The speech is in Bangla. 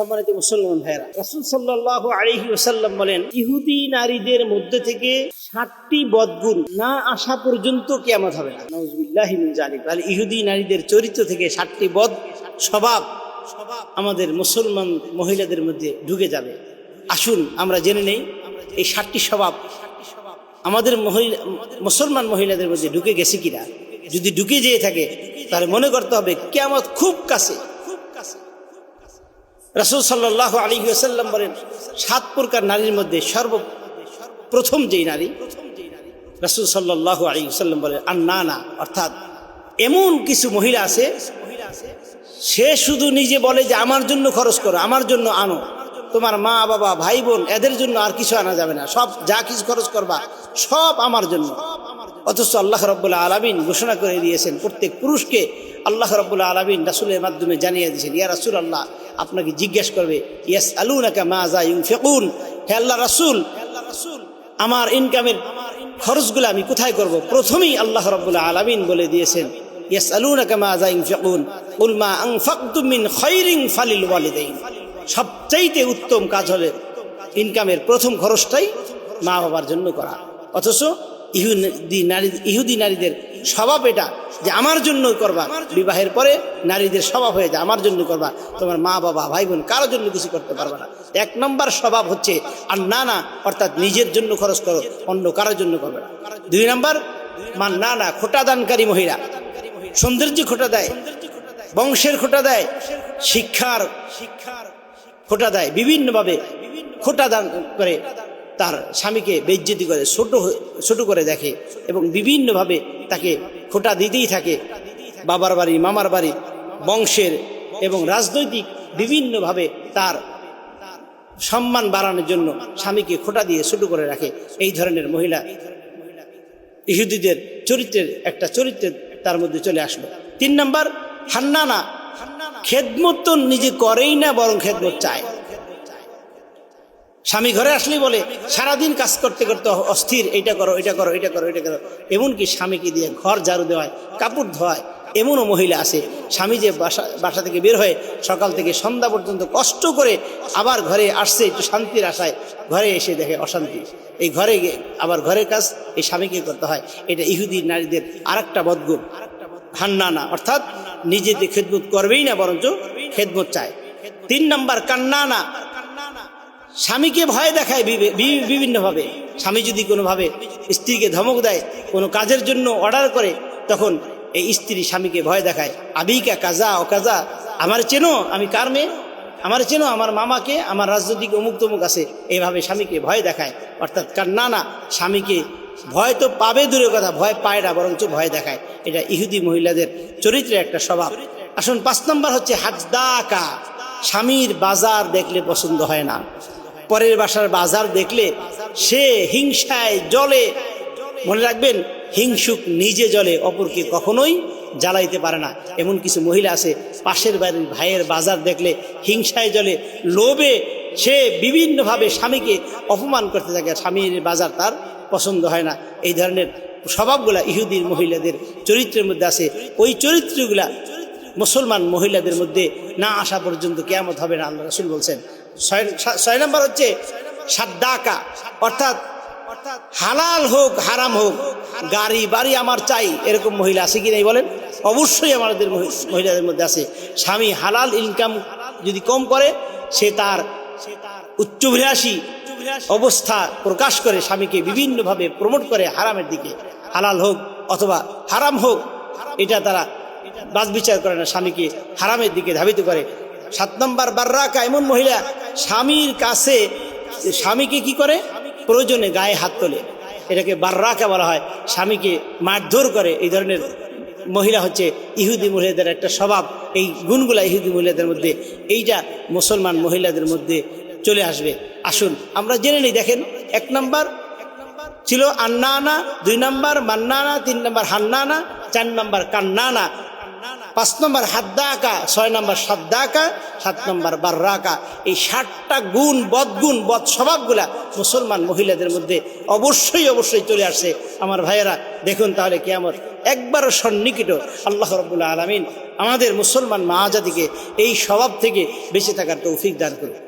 সম্মানিত মুসলমান ভাইরা সাল্লাহ আলহি ওসাল্লাম বলেন, ইহুদি নারীদের মধ্যে থেকে বদগুণ না আসা পর্যন্ত কেমন হবে না। নজবুল্লাহ জালিক তাহলে ইহুদি নারীদের চরিত্র থেকে বদ স্বভাব আমাদের মুসলমান মহিলাদের মধ্যে ঢুকে যাবে। আসুন, আমরা জেনে নেই, এই ষাটটি স্বভাব আমাদের মহিলা, মুসলমান মহিলাদের মধ্যে ঢুকে গেছে কিনা? যদি ঢুকে যেয়ে থাকে, তাহলে মনে করতে হবে কেমন খুব কাছে খুব কাছে। রসুল সাল্লাহ আলী আসাল্লাম বলেন, সাত প্রকার নারীর মধ্যে সর্ব প্রথম যেই নারী, রসুল সাল্লাহ আলী সাল্লাম বলেন আর না না অর্থাৎ এমন কিছু মহিলা আছে, সে শুধু নিজে বলে যে আমার জন্য খরচ করো, আমার জন্য আনো। তোমার মা, বাবা, ভাই, বোন, এদের জন্য আর কিছু আনা যাবে না। সব যা কিছু খরচ করবা, সব আমার জন্য। অথচ আল্লাহ রব্বুল্লাহ আলমিন ঘোষণা করে দিয়েছেন, প্রত্যেক পুরুষকে আল্লাহ রব্বুল্লাহ আলমিন রাসুলের মাধ্যমে জানিয়ে দিয়েছেন, ইয়া রাসুল আল্লাহ আপনাকে জিজ্ঞেস করবে ইয়াস আলু নাকা মাজা ইউ ফেকুন হে আল্লাহ রাসুল, আমার ইনকামের খরচগুলো আমি কোথায় করব? প্রথমেই আল্লাহ রব্বুল্লাহ আলমিন বলে দিয়েছেন ইয়াস আলু নাকা মাজা ইউম ফেকুন উলমা আং ফাকতুমিন খৈরিং ফালিল ওয়ালিদাইন। সবচাইতে উত্তম কাজ হলে ইনকামের প্রথম খরচটাই মা বাবার জন্য করা। অথচ ইহুদি নারী, ইহুদি নারীদের স্বভাব এটা যে আমার জন্য করবা। বিবাহের পরে নারীদের স্বভাব হয়ে যায় আমার জন্য করবা। তোমার মা বাবা ভাই বোন কারোর জন্য কিছু করতে পারবে না। এক নম্বর স্বভাব হচ্ছে আর না না অর্থাৎ নিজের জন্য খরচ করো অন্য কারোর জন্য করবে না। দুই নম্বর মা না না খোটা দানকারী মহিলা। সৌন্দর্য খোটা দেয় বংশের খোটা দেয় শিক্ষার শিক্ষার খোটা দেয় বিভিন্নভাবে খোটা দান করে তার স্বামীকে বেজ্জতি করে ছোট ছোট করে দেখে এবং বিভিন্নভাবে তাকে খোটা দিতেই থাকে। বাবার বাড়ি, মামার বাড়ি, বংশের এবং রাজনৈতিক বিভিন্নভাবে তার সম্মান বাড়ানোর জন্য স্বামীকে খোটা দিয়ে ছোট করে রাখে। এই ধরনের মহিলা ইহুদিদের চরিত্রের একটা চরিত্রের তার মধ্যে চলে আসলো। তিন নম্বর, হান্নানা। খেদমত তো নিজে করেই না, বরং খেদমত চায়। স্বামী ঘরে আসলেই বলে, সারাদিন কাজ করতে করতে অস্থির এটা করো এটা করো এটা করো এটা করো। এমনকি স্বামীকে দিয়ে ঘর ঝাড়ু দেওয়ায়, কাপড় ধোয়ায়, এমনও মহিলা আছে। স্বামী যে বাসা বাসা থেকে বের হয়ে সকাল থেকে সন্ধ্যা পর্যন্ত কষ্ট করে আবার ঘরে আসছে, একটু শান্তির আশায়, ঘরে এসে দেখে অশান্তি। এই ঘরে আবার ঘরের কাজ, এই স্বামীকে করতে হয়। এটা ইহুদি নারীদের আর একটা বদগুণ। হান্না না অর্থাৎ নিজেদের খেদমত করবেই না, বরঞ্চ খেদমত চায়। তিন নম্বর কান্না না স্বামীকে ভয় দেখায় বিভিন্নভাবে। স্বামী যদি কোনোভাবে স্ত্রীকে ধমক দেয়, কোনো কাজের জন্য অর্ডার করে, তখন এই স্ত্রী স্বামীকে ভয় দেখায়। আবিকা কাজা ও কাজা, আমার চেনো, আমি কার মেয়ে? আমার চেনো, আমার মামাকে, আমার রাজনৈতিক অমুক তমুক আছে। এইভাবে স্বামীকে ভয় দেখায়। অর্থাৎ কার না না, স্বামীকে ভয় তো পাবে দূরের কথা, ভয় পায় না, বরঞ্চ ভয় দেখায়। এটা ইহুদি মহিলাদের চরিত্রের একটা স্বভাব। আসুন, পাঁচ নম্বর হচ্ছে হাজদাকা। স্বামীর বাজার দেখলে পছন্দ হয় না। পরের বাসার বাজার দেখলে সে হিংসায় জলে। মনে রাখবেন, হিংসুক নিজে জলে, অপরকে কখনোই জ্বালাইতে পারে না। এমন কিছু মহিলা আছে, পাশের বাড়ির ভাইয়ের বাজার দেখলে হিংসায় জলে, লোভে সে বিভিন্নভাবে স্বামীকে অপমান করতে থাকে। স্বামীর বাজার তার পছন্দ হয় না। এই ধরনের স্বভাবগুলা ইহুদির মহিলাদের চরিত্রের মধ্যে আছে। ওই চরিত্রগুলা মুসলমান মহিলাদের মধ্যে না আসা পর্যন্ত কেয়ামত হবে না, আল্লাহ রসুল বলছেন। ছয় নম্বর হচ্ছে সাদ্দাকা। অর্থাৎ হালাল হোক, হারাম হোক, গাড়ি বাড়ি আমার চাই, এরকম মহিলা আছে কি নাই বলেন? অবশ্যই আমাদের মহিলাদের মধ্যে আছে। স্বামী হালাল ইনকাম যদি কম করে, সে তার উচ্চভিলাষী অবস্থা প্রকাশ করে, স্বামীকে বিভিন্নভাবে প্রমোট করে হারামের দিকে। হালাল হোক অথবা হারাম হোক, এটা তারা বাদ বিচার করে না, স্বামীকে হারামের দিকে ধাবিত করে। সাত নম্বর, বার্রাকা, এমন মহিলা স্বামীর কাছে, স্বামীকে কি করে? প্রয়োজনে গায়ে হাত তোলে। এটাকে বার্রাকা বলা হয়। স্বামীকে মারধর করে। এই ধরনের মহিলা হচ্ছে ইহুদি মহিলাদের একটা স্বভাব। এই গুণগুলা ইহুদি মহিলাদের মধ্যে, এইটা মুসলমান মহিলাদের মধ্যে চলে আসবে। আসুন, আমরা জেনে নিই, দেখেন, এক নম্বর ছিল আন্নানা, দুই নম্বর মান্নানা, তিন নম্বর হান্নানা, চার নম্বর কান্নানা। পাঁচ নম্বর হাদ্দাকা, ছয় নম্বর সাদ্দাকা, সাত নম্বর বার্রাকা। এই ষাটটা গুণ বদগুণ বদ স্বভাবগুলা মুসলমান মহিলাদের মধ্যে অবশ্যই অবশ্যই চলে আসে। আমার ভাইয়েরা, দেখুন তাহলে কেমন একবারও সন্নিকট আল্লাহ রবুল্লা আলমিন আমাদের মুসলমান মা জাতিকে এই স্বভাব থেকে বেঁচে থাকার তৌফিক দান করুন।